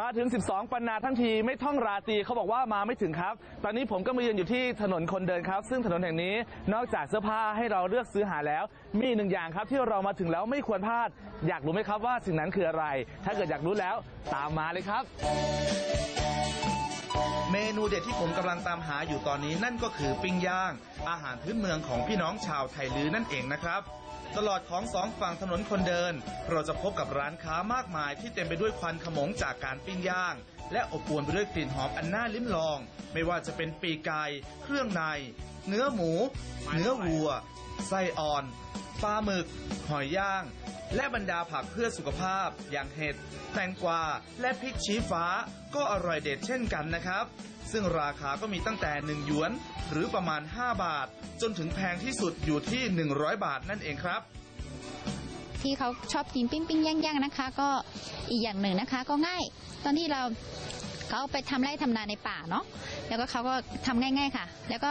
มาถึง 12 ปันนาทั้งทีไม่ท่องราตรีเขาบอกว่ามาไม่ถึงครับ ตอนนี้ผมก็มายืนอยู่ที่ถนนคนเดินครับ ซึ่งถนนแห่งนี้นอกจากเสื้อผ้าให้เราเลือกซื้อหาแล้ว มีหนึ่งอย่างครับที่เรามาถึงแล้วไม่ควรพลาด อยากรู้ไหมครับว่าสิ่งนั้นคืออะไร ถ้าเกิดอยากรู้แล้วตามมาเลยครับ เมนูเด็ดที่ผมกำลังตามหาอยู่ตอนนี้นั่นก็คือปิ้งย่าง อาหารพื้นเมืองของพี่น้องชาวไทยลือนั่นเองนะครับ ตลอดของสองฝั่งถนนคนเดิน เราจะพบกับร้านค้ามากมายที่เต็มไปด้วยควันขโมงจากการปิ้งย่าง และอบอวลไปด้วยกลิ่นหอมอันน่าลิ้มลอง ไม่ว่าจะเป็นปีกไก่ เครื่องใน เนื้อหมู เนื้อวัว ไส้อ่อน ปลาหมึก หอยย่าง และบรรดาผักเพื่อสุขภาพ อย่างเห็ด แตงกวา และพริกชี้ฟ้า ก็อร่อยเด็ดเช่นกันนะครับ ซึ่งราคาก็มีตั้งแต่ 1 หยวน หรือประมาณ 5 บาท จนถึงแพงที่สุดอยู่ที่ 100 บาทนั่นเองครับที่เขาชอบกินปิ้งปิ้งย่างย่างนะคะ ก็อีกอย่างหนึ่งนะคะ ก็ง่าย ตอนที่เราเขาไปทำไร่ทำนาในป่าเนาะแล้วก็เขาก็ทำง่าย ๆค่ะ แล้วก็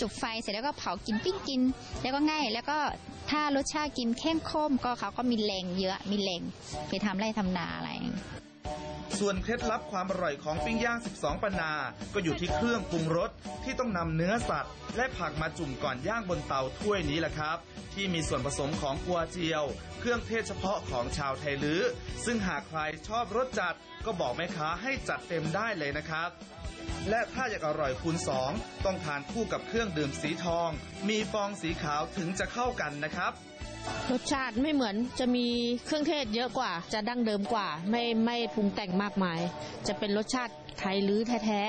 จุดไฟเสร็จแล้วก็เผากินปิ้งกิน แล้วก็ง่าย แล้วก็ ถ้ารสชาติกินเข้มข้นก็เขาก็มีแรงเยอะมีแรงไปทำไร่ทำนาอะไร ส่วนเคล็ดลับความอร่อยของปิ้งย่าง 12ปนนา ก็อยู่ที่เครื่องปรุงรสที่ต้องนำเนื้อสัตว์ และผักมาจุ่มก่อนย่างบนเตาถ้วยนี้แหละครับ ที่มีส่วนผสมของกัวเจียว เครื่องเทศเฉพาะของชาวไทยลื้อ ซึ่งหากใครชอบรสจัด ก็บอกแม่ค้าให้จัดเต็มได้เลยนะครับและถ้าอยากอร่อยคูณ2 ต้องทานคู่กับเครื่องดื่มสีทอง มีฟองสีขาวถึงจะเข้ากันนะครับ รสชาติไม่เหมือนจะมีเครื่องเทศเยอะกว่า จะดั้งเดิมกว่า ไม่ไม่ปรุงแต่งมากมาย จะเป็นรสชาติไทยลื้อแท้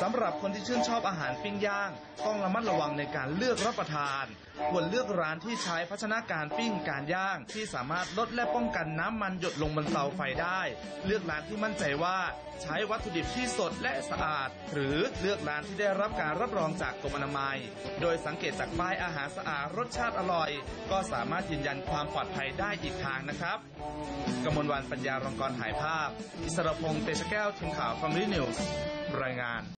สำหรับคนที่ชื่นชอบอาหารปิ้งย่าง ต้องระมัดระวังในการเลือกรับประทาน ควรเลือกร้านที่ใช้ภาชนะการปิ้งการย่าง ที่สามารถลดและป้องกันน้ำมันหยดลงบนเตาไฟได้ เลือกร้านที่มั่นใจว่า ใช้วัตถุดิบที่สดและสะอาด หรือเลือกร้านที่ได้รับการรับรองจากกรมอนามัย โดยสังเกตจากป้ายอาหารสะอาดรสชาติอร่อย ก็สามารถยืนยันความปลอดภัยได้อีกทางนะครับกมลวันปัญญารองกรถ่ายภาพ อิสรพงษ์เตชะแก้วทีมข่าวฟอร์มลีนิวส์รายงาน